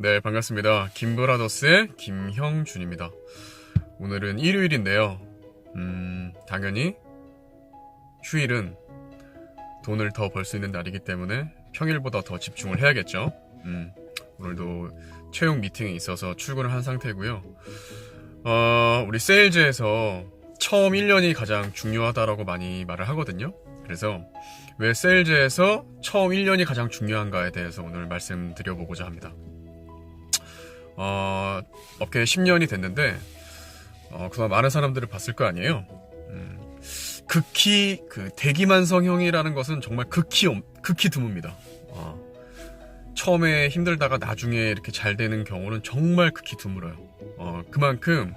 네, 반갑습니다. 김브라더스의 김형준입니다. 오늘은 일요일인데요. 음, 당연히 휴일은 돈을 더 벌 수 있는 날이기 때문에 평일보다 더 집중을 해야겠죠. 음, 오늘도 채용 미팅이 있어서 출근을 한 상태고요. 어, 우리 세일즈에서 처음 1년이 가장 중요하다라고 많이 말을 하거든요. 그래서 왜 세일즈에서 처음 1년이 가장 중요한가에 대해서 오늘 말씀드려보고자 합니다. 어, 업계 10년이 됐는데, 어, 그동안 많은 사람들을 봤을 거 아니에요? 음, 극히, 그, 대기만 성형이라는 것은 정말 극히, 엄- 극히 드뭅니다. 어, 처음에 힘들다가 나중에 이렇게 잘 되는 경우는 정말 극히 드물어요. 어, 그만큼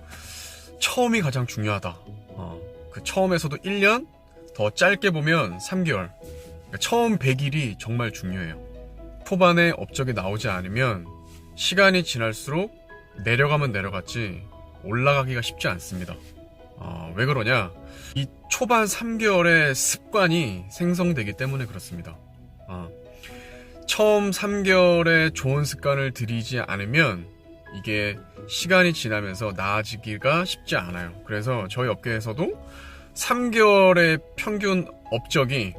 처음이 가장 중요하다. 어, 그 처음에서도 1년, 더 짧게 보면 3개월. 그러니까 처음 100일이 정말 중요해요. 초반에 업적이 나오지 않으면 시간이 지날수록 내려가면 내려갔지 올라가기가 쉽지 않습니다. 어, 왜 그러냐? 이 초반 3개월의 습관이 생성되기 때문에 그렇습니다. 어, 처음 3개월에 좋은 습관을 들이지 않으면 이게 시간이 지나면서 나아지기가 쉽지 않아요. 그래서 저희 업계에서도 3개월의 평균 업적이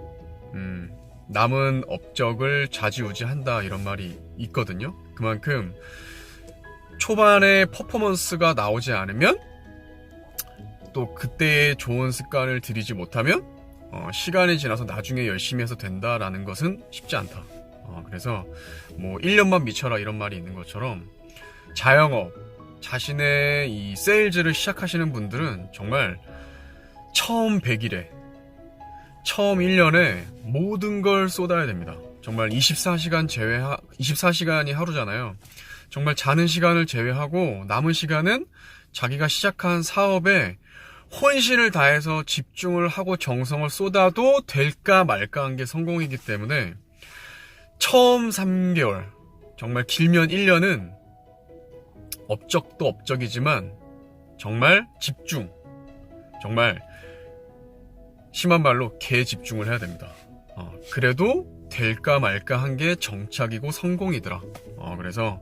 음, 남은 업적을 좌지우지한다 이런 말이 있거든요. 그만큼 초반에 퍼포먼스가 나오지 않으면 또 그때의 좋은 습관을 들이지 못하면 어, 시간이 지나서 나중에 열심히 해서 된다라는 것은 쉽지 않다. 어, 그래서 뭐 1년만 미쳐라 이런 말이 있는 것처럼 자영업 자신의 이 세일즈를 시작하시는 분들은 정말 처음 100일에 처음 1년에 모든 걸 쏟아야 됩니다. 정말 24시간 제외하 24시간이 하루잖아요. 정말 자는 시간을 제외하고 남은 시간은 자기가 시작한 사업에 혼신을 다해서 집중을 하고 정성을 쏟아도 될까 말까 한 게 성공이기 때문에 처음 3개월, 정말 길면 1년은 업적도 업적이지만 정말 집중, 정말 심한 말로 개 집중을 해야 됩니다. 어, 그래도 될까 말까 한 게 정착이고 성공이더라. 어, 그래서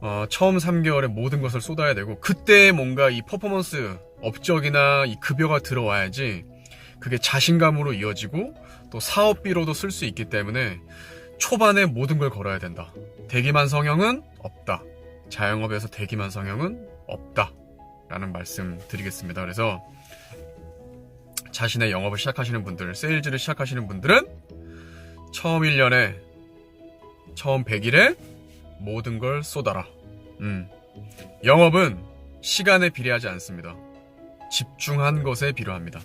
어, 처음 3개월에 모든 것을 쏟아야 되고 그때 뭔가 이 퍼포먼스 업적이나 이 급여가 들어와야지 그게 자신감으로 이어지고 또 사업비로도 쓸 수 있기 때문에 초반에 모든 걸 걸어야 된다. 대기만 성형은 없다. 자영업에서 대기만 성형은 없다. 라는 말씀 드리겠습니다. 그래서 자신의 영업을 시작하시는 분들, 세일즈를 시작하시는 분들은 처음 1년에, 처음 100일에 모든 걸 쏟아라. 음. 영업은 시간에 비례하지 않습니다. 집중한 것에 비례합니다.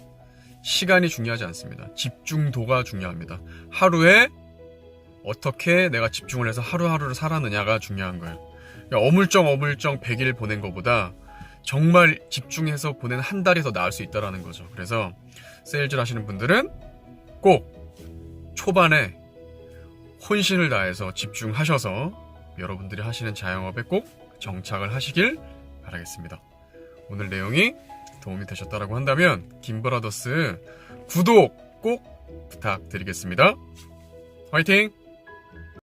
시간이 중요하지 않습니다. 집중도가 중요합니다. 하루에 어떻게 내가 집중을 해서 하루하루를 살았느냐가 중요한 거예요. 그러니까 어물쩡 어물쩡 100일 보낸 것보다 정말 집중해서 보낸 한더 나을 수 있다라는 거죠. 그래서 세일즈를 하시는 분들은 꼭 초반에 혼신을 다해서 집중하셔서 여러분들이 하시는 자영업에 꼭 정착을 하시길 바라겠습니다. 오늘 내용이 도움이 되셨다라고 한다면 김브라더스 구독 꼭 부탁드리겠습니다. 화이팅!